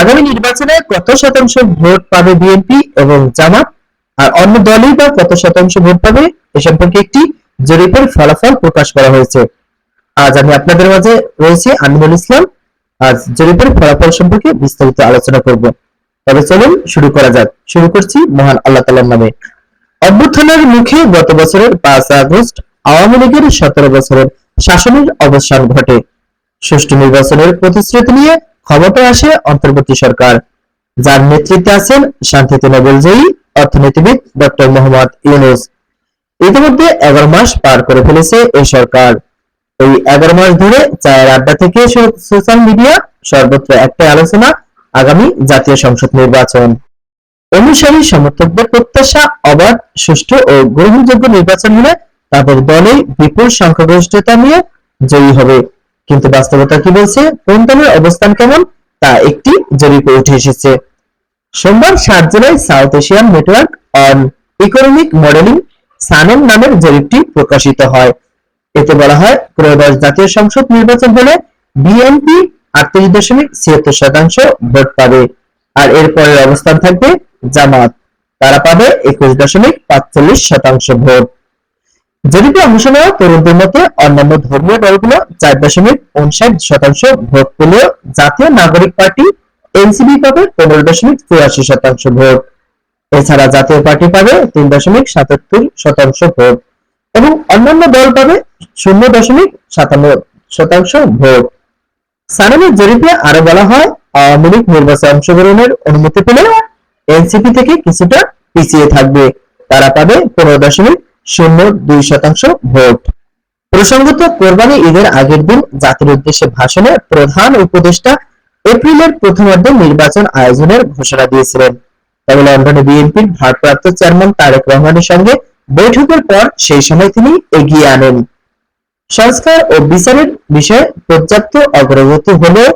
আগামী নির্বাচনে কত শতাংশ ভোট পাবে বিএনপি এবং জামাত? আর অন্য দলই বা কত শতাংশ ভোট পাবে এ সম্পর্কে একটি জরিপের ফলাফল প্রকাশ করা হয়েছে। আজ আমি আপনাদের মাঝে রয়েছে আমিনুল ইসলাম। আজ জরিপের ফলাফল সম্পর্কে বিস্তারিত আলোচনা করব। তবে চলুন শুরু করা যাক। শুরু করছি মহান আল্লাহ তাআলার নামে। অভ্যুত্থানের মুখে গত বছরের পাঁচ আগস্ট আওয়ামী লীগের সতেরো বছরের শাসনের অবসান ঘটে। সুষ্ঠু নির্বাচনের প্রতিশ্রুতি নিয়ে ক্ষমতায় আসে অন্তর্বর্তী সরকার। যার নেতৃত্বে আছেন শান্তিতে নোবেলজয়ী অর্থনীতিবিদ ডক্টর মোহাম্মদ ইউনুস। ইতিমধ্যে এগারো মাস পার করে ফেলেছে এই সরকার। এই এগারো মাস ধরে চায়ের আড্ডা থেকে সোশ্যাল মিডিয়া সর্বত্র একটাই আলোচনা, আগামী জাতীয় সংসদ নির্বাচন। অনুসারী সমর্থকদের প্রত্যাশা অবাধ, সুষ্ঠু ও গ্রহণযোগ্য নির্বাচন হলে তাদের দলে বিপুল সংখ্যাগরিষ্ঠতা নিয়ে জয়ী হবে। কিন্তু বাস্তবতা কি বলছে? কোন অবস্থান কেমন? তা একটি জরিপে উঠে এসেছে। সোমবার সাত July South Asian Network on Economic Modelling SANEM নামের জরিপটি প্রকাশিত হয়। এতে বলা হয় ত্রয়োদশ জাতীয় সংসদ নির্বাচন হলে বিএনপি আটত্রিশ দশমিক ছিয়াত্তর শতাংশ ভোট পাবে। আর এর পরের অবস্থান থাকবে জামাত। তারা পাবে একুশ দশমিক পাঁচচল্লিশ শতাংশ ভোট। জরিপে অংশ নেওয়া তরুণদের মতে অন্যান্য ধর্মীয় দলগুলো চার দশমিক উনষাট শতাংশ ভোট পেলেও জাতীয় নাগরিক পার্টি এনসিপি পাবে পনেরো দশমিক চুরাশি শতাংশ ভোট। এছাড়া জাতীয় পার্টি পাবে তিন দশমিক সাতাত্তর শতাংশ ভোট এবং অন্যান্য দল পাবে শূন্য দশমিক সাতান্ন শতাংশ ভোট। সানামের জরিপে আরও বলা হয়, আওয়ামী লীগ নির্বাচনে অংশগ্রহণের অনুমতি পেলেও এনসিপি থেকে কিছুটা পিছিয়ে থাকবে। তারা পাবে পনেরো দশমিক শূন্য দুই শতাংশ ভোট। প্রসঙ্গত, কোরবানি ঈদের আগের দিন জাতির উদ্দেশ্যে ভাষণে প্রধান উপদেষ্টা এপ্রিলের প্রথমার্ধে নির্বাচন আয়োজনের ঘোষণা দিয়েছিলেন। তবে লন্ডনে বিএনপির ভারপ্রাপ্ত চেয়ারম্যান তারেক রহমানের সঙ্গে বৈঠকের পর সেই সময় তিনি এগিয়ে আনেন। সংস্কার ও বিচারের বিষয়ে পর্যাপ্ত অগ্রগতি হলেও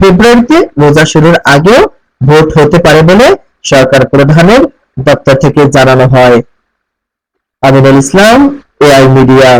ফেব্রুয়ারিতে রোজা শুরুর আগেও ভোট হতে পারে বলে সরকার প্রধানের দপ্তর থেকে জানানো হয়। Aminul Islam AI media.